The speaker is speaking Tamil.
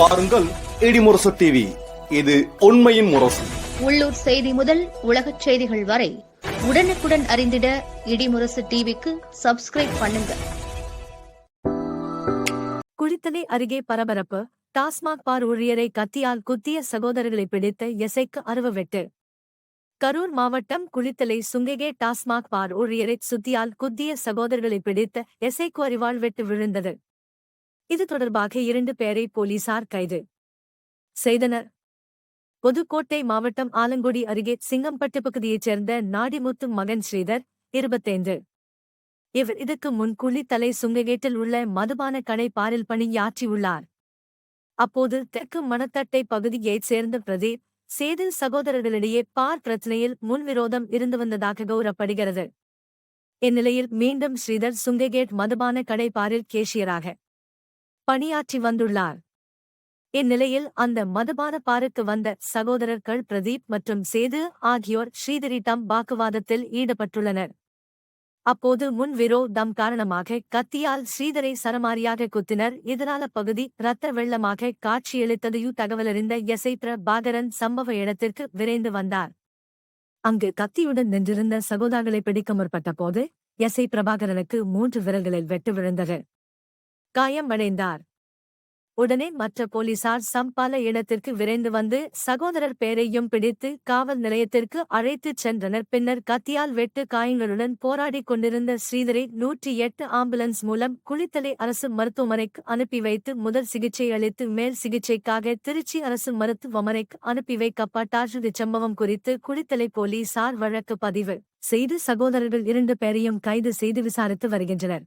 பாருங்கள் இடிமுரசு டிவி இது உண்மையின் முரசு. உள்ளூர் செய்தி முதல் உலகச் செய்திகள் வரை உடனுக்குடன் அறிந்திட இடிமுரசு டிவிக்கு சப்ஸ்கிரைப் பண்ணுங்க. குளித்தலை அருகே பரபரப்பு டாஸ்மாக் பார் ஊழியரை கத்தியால் குத்திய சகோதரர்களை பிடித்த எசைக்கு அருவ வெட்டு கரூர் மாவட்டம் குளித்தலை சுங்ககே டாஸ்மாக் பார் ஊழியரை சுத்தியால் குத்திய சகோதரர்களை பிடித்த எசைக்கு அறிவாள் வெட்டு விழுந்தது. இது தொடர்பாக இரண்டு பேரை போலீசார் கைது செய்தனர். புதுக்கோட்டை மாவட்டம் ஆலங்குடி அருகே சிங்கம்பட்டு பகுதியைச் சேர்ந்த நாடிமுத்து மகன் ஸ்ரீதர் இருபத்தைந்து. இவர் இதற்கு முன் குளித்தலை சுங்ககேட்டில் உள்ள மதுபான கடை பாரில் பணியாற்றியுள்ளார். அப்போது தெற்கு மணத்தட்டை பகுதியைச் சேர்ந்த பிரதீப் சேது சகோதரர்களிடையே பார் பிரச்சனையில் முன்விரோதம் இருந்து வந்ததாக கௌரப்படுகிறது இந்நிலையில் மீண்டும் ஸ்ரீதர் சுங்ககேட் மதுபான கடை பாரில் கேஷியராக பணியாற்றி வந்துள்ளார். இந்நிலையில் அந்த மதுபான பாருக்கு வந்த சகோதரர்கள் பிரதீப் மற்றும் சேது ஆகியோர் ஸ்ரீதரிடம் வாக்குவாதத்தில் ஈடுபட்டுள்ளனர். அப்போது முன் விரோதம் காரணமாக கத்தியால் ஸ்ரீதரை சரமாரியாக குத்தினர். இதனால பகுதி இரத்த வெள்ளமாக காட்சியளித்ததையும் தகவலறிந்த எஸ்ஐ பிரபாகரன் சம்பவ இடத்திற்கு விரைந்து வந்தார். அங்கு கத்தியுடன் நின்றிருந்த சகோதரர்களை பிடிக்க முற்பட்ட போது எஸ்ஐ பிரபாகரனுக்கு மூன்று விரல்களில் வெட்டு விழுந்தது. காயமடைந்தார். உடனே மற்ற போலீசார் சம்பால இடத்திற்கு விரைந்து வந்து சகோதரர் பேரையும் பிடித்து காவல் நிலையத்திற்கு அழைத்துச் சென்றனர். பின்னர் கத்தியால் வெட்டு காயங்களுடன் போராடிக் கொண்டிருந்த ஸ்ரீதரை நூற்றி எட்டு ஆம்புலன்ஸ் மூலம் குளித்தலை அரசு மருத்துவமனைக்கு அனுப்பி வைத்து முதல் சிகிச்சை அளித்து மேல் சிகிச்சைக்காக திருச்சி அரசு மருத்துவமனைக்கு அனுப்பி வைக்கப்பட்டார். இச்சம்பவம் குறித்து குளித்தலை போலீசார் வழக்கு பதிவு செய்து சகோதரர்கள் இரண்டு பேரையும் கைது செய்து விசாரித்து வருகின்றனர்.